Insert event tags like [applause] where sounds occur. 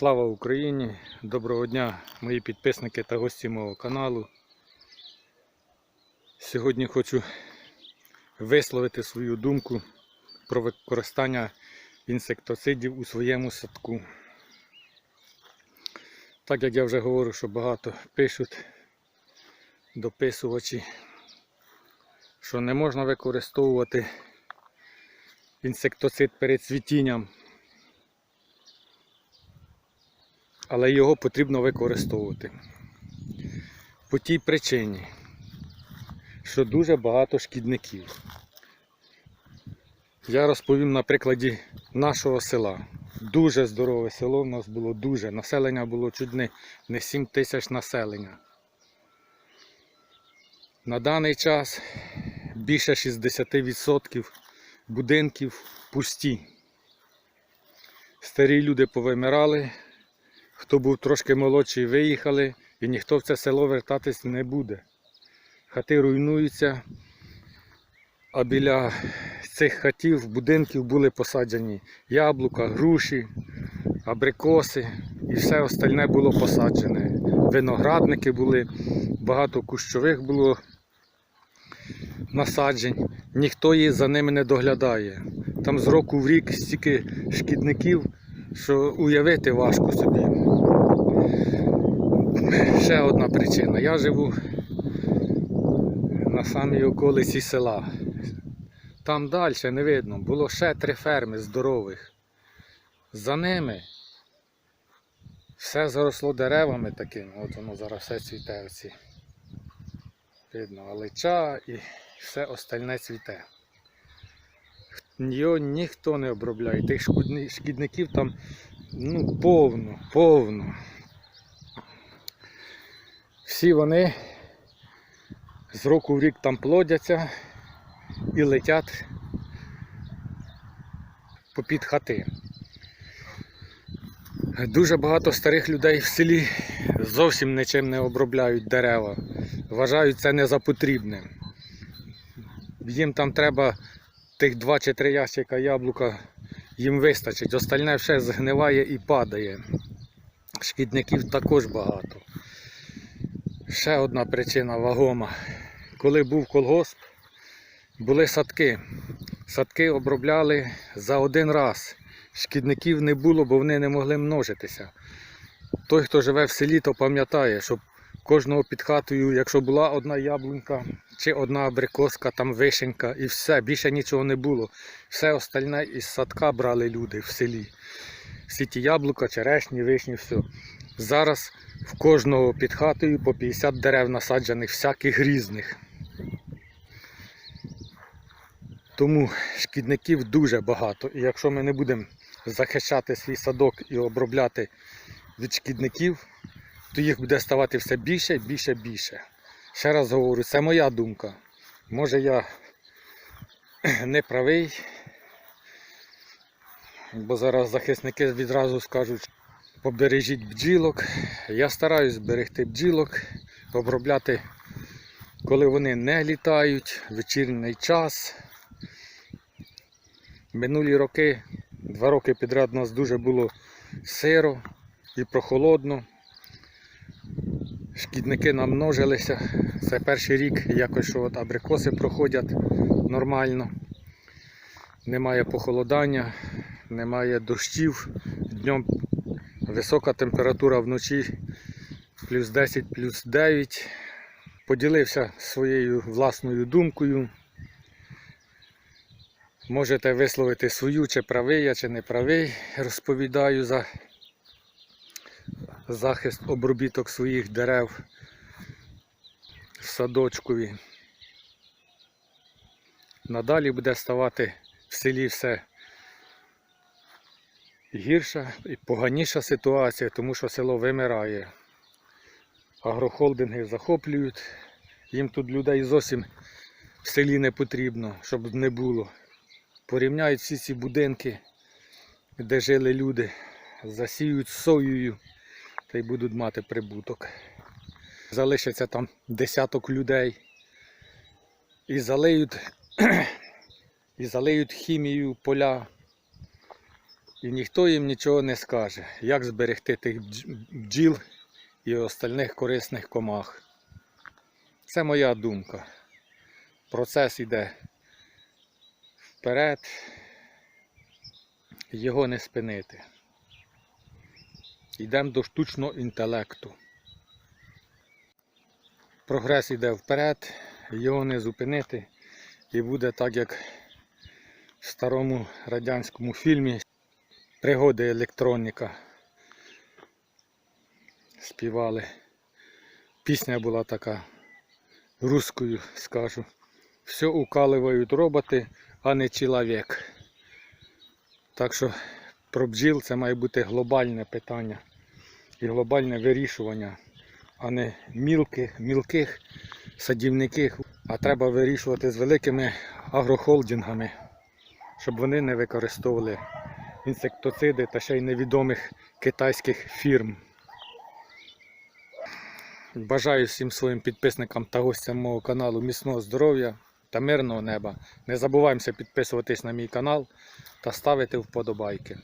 Слава Україні! Доброго дня, мої підписники та гості мого каналу. Сьогодні хочу висловити свою думку про використання інсектоцидів у своєму садку. Так як я вже говорю, що багато пишуть дописувачі, що не можна використовувати інсектоцид перед цвітінням. Але його потрібно використовувати. По тій причині, що дуже багато шкідників. Я розповім на прикладі нашого села. Дуже здорове село в нас було дуже. Населення було чуть не, не 7 тисяч населення. На даний час більше 60% будинків пусті. Старі люди повимирали, Хто був трошки молодший, виїхали і ніхто в це село вертатись не буде. Хати руйнуються, а біля цих хатів, будинків були посаджені яблука, груші, абрикоси і все остальне було посаджене. Виноградники були, багато кущових було насаджень. Ніхто її за ними не доглядає. Там з року в рік стільки шкідників, що уявити важко собі. Ще одна причина. Я живу на самій околиці села. Там далі не видно, було ще три ферми здорових. За ними все заросло деревами такими. От воно зараз все цвіте оці. Видно, алича і все остальне цвіте. Його ніхто не обробляє. Тих шкідників там ну, повно, повно. Всі вони з року в рік там плодяться і летять попід хати. Дуже багато старих людей в селі зовсім нічим не обробляють дерева, вважають це не за потрібне. Їм там треба тих два чи три ящика яблука, їм вистачить, остальне все згниває і падає. Шкідників також багато. Ще одна причина вагома. Коли був колгосп, були садки. Садки обробляли за один раз. Шкідників не було, бо вони не могли множитися. Той, хто живе в селі, то пам'ятає, що кожного під хатою, якщо була одна яблунька чи одна абрикоска, там вишенька і все, більше нічого не було. Все остальне із садка брали люди в селі. Всі ті яблука, черешні, вишні, все. Зараз в кожного під хатою по 50 дерев насаджених, всяких різних. Тому шкідників дуже багато. І якщо ми не будемо захищати свій садок і обробляти від шкідників, то їх буде ставати все більше, більше, більше. Ще раз говорю, це моя думка. Може я [clears throat] не правий, бо зараз захисники відразу скажуть, побережіть бджілок. Я стараюсь зберегти бджілок, обробляти, коли вони не літають, вечірній час. Минулі роки, два роки підряд у нас дуже було сиро і прохолодно. Шкідники намножилися. Це перший рік, якось що от абрикоси проходять нормально. Немає похолодання, немає дощів. Днем висока температура вночі плюс 10, плюс 9. Поділився своєю власною думкою. Можете висловити свою, чи правий я, чи не правий. Розповідаю за захист обробіток своїх дерев в садочкові. Надалі буде ставати в селі все гірша і поганіша ситуація, тому що село вимирає. Агрохолдинги захоплюють, їм тут людей зовсім в селі не потрібно, щоб не було. Порівняють всі ці будинки, де жили люди, засіють соєю та й будуть мати прибуток. Залишиться там десяток людей і залиють, [clears throat] і залиють хімію поля. І ніхто їм нічого не скаже, як зберегти тих бджіл і остальних корисних комах. Це моя думка. Процес іде вперед, його не спинити. Йдемо до штучного інтелекту. Прогрес йде вперед, його не зупинити. І буде так, як в старому радянському фільмі Пригоди електроніка. Співали. Пісня була така русскою, скажу. Все укаливають роботи, а не чоловік. Так що про бджіл це має бути глобальне питання і глобальне вирішування, а не мілких, мілких садівників, а треба вирішувати з великими агрохолдингами, щоб вони не використовували інсектициди та ще й невідомих китайських фірм. Бажаю всім своїм підписникам та гостям мого каналу міцного здоров'я та мирного неба. Не забуваємося підписуватись на мій канал та ставити вподобайки.